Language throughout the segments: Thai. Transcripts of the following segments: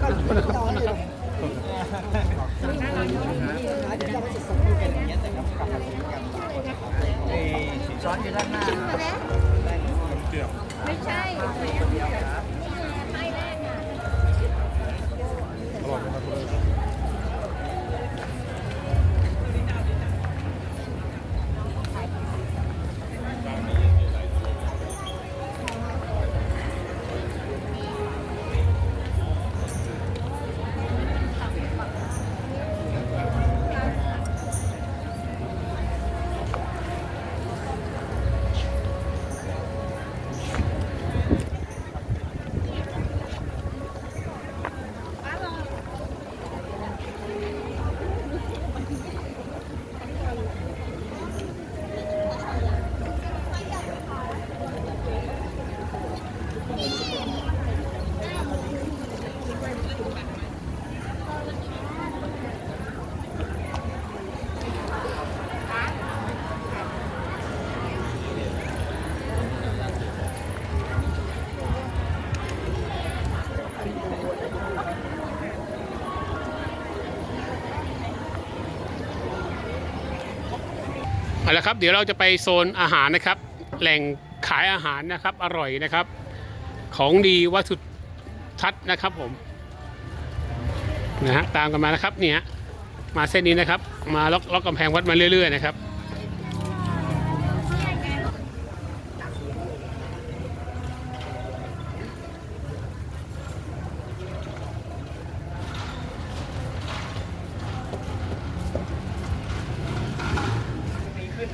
ช้อนอยู่ด้านหน้าไม่ใช่ไม่แรกอ่ะ เอาละครับเดี๋ยวเราจะไปโซนอาหารนะครับ แหล่งขายอาหารนะครับอร่อยนะครับ ของดีวัตถุทัศน์นะครับผมนะฮะตามกันมานะครับเนี่ยมาเส้นนี้นะครับ มาล็อกล็อกกำแพงวัดมาเรื่อย ๆ นะครับ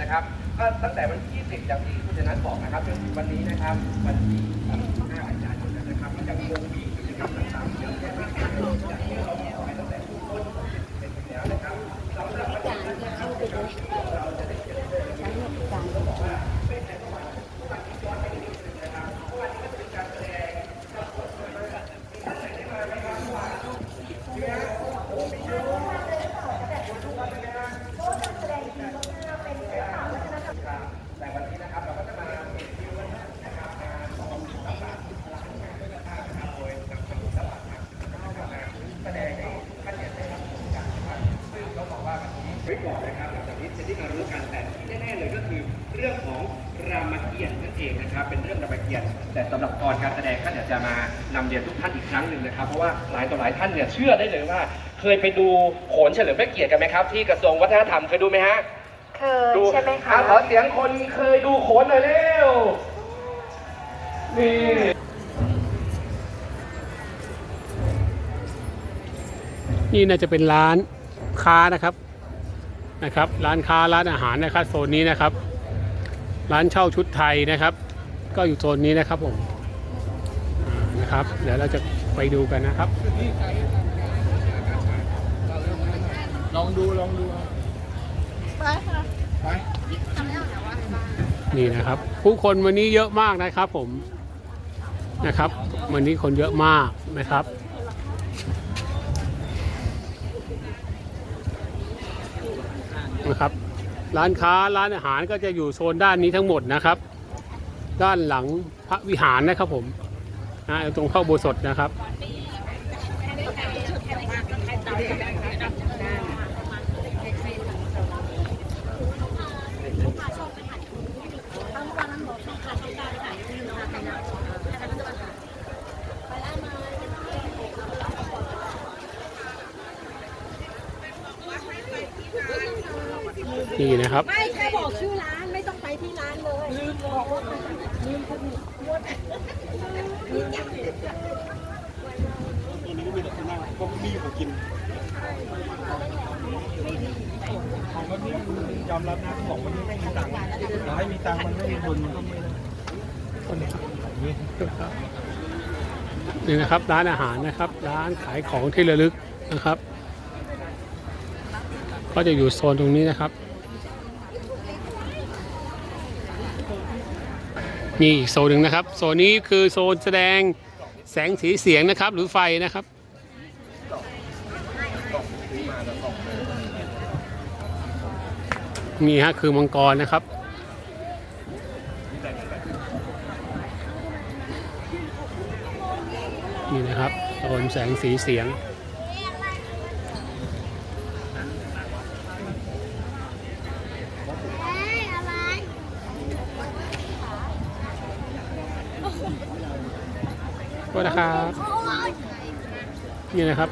นะครับก็ตั้งแต่วันที่10อย่างที่คุณชนะบอกนะครับจนถึงวันนี้นะครับ วันที่25กันยายนนะครับก็ยังคงมีกิจกรรมต่างๆเยอะแยะมากมาย ไว้ก่อนนะครับหลังจากนี้จะได้มารู้กันแต่ที่แน่ๆเลยก็คือเรื่องของรามเกียรติ์นั่นเองนะครับ เป็นเรื่องรามเกียรติ์แต่สำหรับตอนการแสดงท่านอยากจะมานำเรียนทุกท่านอีกครั้งหนึ่งนะครับ เพราะว่าหลายต่อหลายท่านเนี่ยเชื่อได้เลยว่า เคยไปดูโขนเฉลิมพระเกียรติกันไหมครับ ที่กระทรวงวัฒนธรรมเคยดูไหมฮะเคยใช่ไหมคะอ่ขอเสียงคนเคยดูโขนหน่อยเร็วนี่นี่น่าจะเป็นร้านค้านะครับ นะครับร้านค้าร้านอาหารนะครับโซนนี้นะครับ ร้านเช่าชุดไทยนะครับ ก็อยู่โซนนี้นะครับผมอ่านะครับ เดี๋ยวเราจะไปดูกันนะครับลองดูลองดูไปค่ะไปนี่นะครับ ผู้คนวันนี้เยอะมากนะครับผมนะครับ วันนี้คนเยอะมากนะครับ นะครับ ร้านค้าร้านอาหารก็จะอยู่โซนด้านนี้ทั้งหมดนะครับ ด้านหลังพระวิหารนะครับผมนะตรงเข้าโบสถนะครับ นี่นะครับ ไม่แค่บอกชื่อร้านไม่ต้องไปที่ร้านเลยลืมบอกว่าลืมคนหมดก็มีของกินของก็นี่ยอมรับนะบอกว่านี่ไม่มีตังค์เราให้มีตังค์มันไม่มีบุญก็ไม่ได้คนนี้นี่นี่นะครับร้านอาหารนะครับ ร้านขายของที่ระลึกนะครับ ก็จะอยู่โซนตรงนี้นะครับ นี่โซนหนึ่งนะครับ โซนนี้คือโซนแสดงแสงสีเสียงนะครับ หรือไฟนะครับนี่ฮะคือมังกรนะครับ นี่นะครับโซนแสงสีเสียง ก็นะครับ นี่นะครับ